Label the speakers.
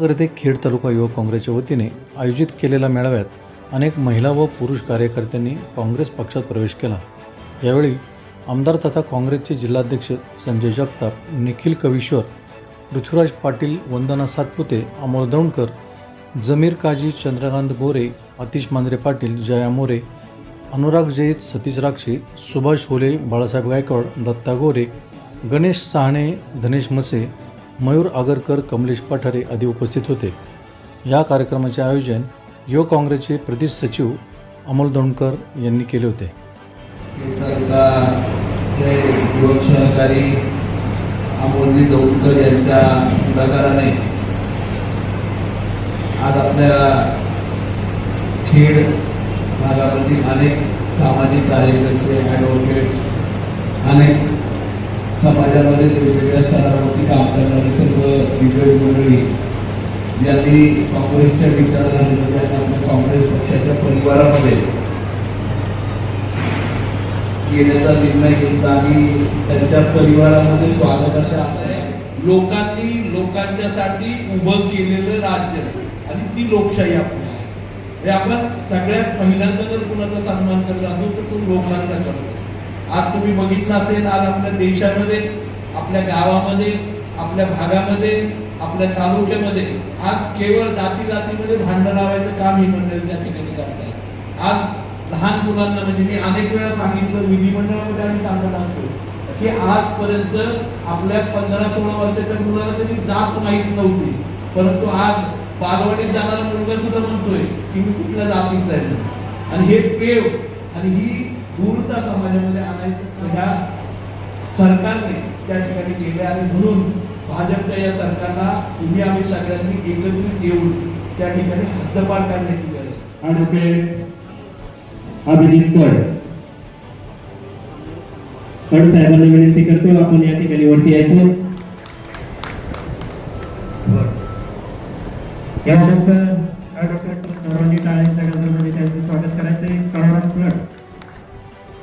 Speaker 1: नगर येथे खेड तालुका युवक काँग्रेसच्या वतीने आयोजित केलेल्या मेळाव्यात अनेक महिला व पुरुष कार्यकर्त्यांनी काँग्रेस पक्षात प्रवेश केला. यावेळी आमदार तथा काँग्रेसचे जिल्हाध्यक्ष संजय जगताप निखिल कवीश्वर पृथ्वीराज पाटील वंदना सातपुते अमोल दौंडकर जमीर काजी चंद्रकांत गोरे आतिश मांजरे पाटील जया मोरे अनुराग जैत सतीश राक्षे सुभाष होले बाळासाहेब गायकवाड दत्ता गोरे गणेश सहाणे धनेश मसे मयूर आगरकर कमलेश पठारे आदी उपस्थित होते. या कार्यक्रमाचे आयोजन युवक काँग्रेसचे प्रदेश सचिव अमोल दौंडकर यांनी केले होते.
Speaker 2: युवक सहकारी अमोलजी दौंडकर यांच्या पुढाकाराने आज आपल्या खेड भागामधील अनेक सामाजिक कार्यकर्ते ॲडव्होकेट अनेक समाजामध्ये वेगवेगळ्या स्तरावरती दिग्गज मंडळी यांनी काँग्रेसच्या विचारधारेमध्ये आणि आपल्या काँग्रेस पक्षाच्या परिवारामध्ये येण्याचा निर्णय घेतला आणि त्यांच्या परिवारामध्ये स्वागताच्या
Speaker 3: लोकांनी लोकांच्यासाठी उभं केलेलं राज्य आणि ती लोकशाही आपली. आहे हे आपण सगळ्यात पहिल्यांदा जर कुणाचा सन्मान करत असू तर तो लोकांचा करतो. आज तुम्ही बघितलं असेल आज आपल्या देशामध्ये आपल्या गावामध्ये आपल्या भागामध्ये आपल्या तालुक्यामध्ये. आज केवळ जाती जातीमध्ये भांडण लावायचं काम ही मंडळी त्या ठिकाणी करतात आज लहान मुलांना म्हणजे मी अनेक वेळा सांगितलं विधिमंडळामध्ये आम्ही सांगत असतो की आजपर्यंत आपल्या पंधरा सोळा वर्षाच्या मुलाला तरी जात माहीत नव्हती. परंतु आज बालवाडीत जाणारा मुलगा सुद्धा म्हणतोय की मी कुठल्या जातीचा आहे आणि हे पेव आणि ही दूरता समाजामध्ये आणायचं ह्या सरकारने त्या ठिकाणी केले आणि म्हणून भाजपच्या या सरकारला तुम्ही आम्ही सगळ्यांनी एकत्रित येऊन त्या ठिकाणी हद्दपार करण्याची गरज आहे.
Speaker 4: ॲडव्होकेट अभिजित कड कड साहेबांना विनंती करतो आपण या ठिकाणी वरती यायचं यानंतर ॲडव्होकेट सर्वांनी टाळ्यांच्या गजरामध्ये त्यांचं स्वागत करायचं कळवण फ्लड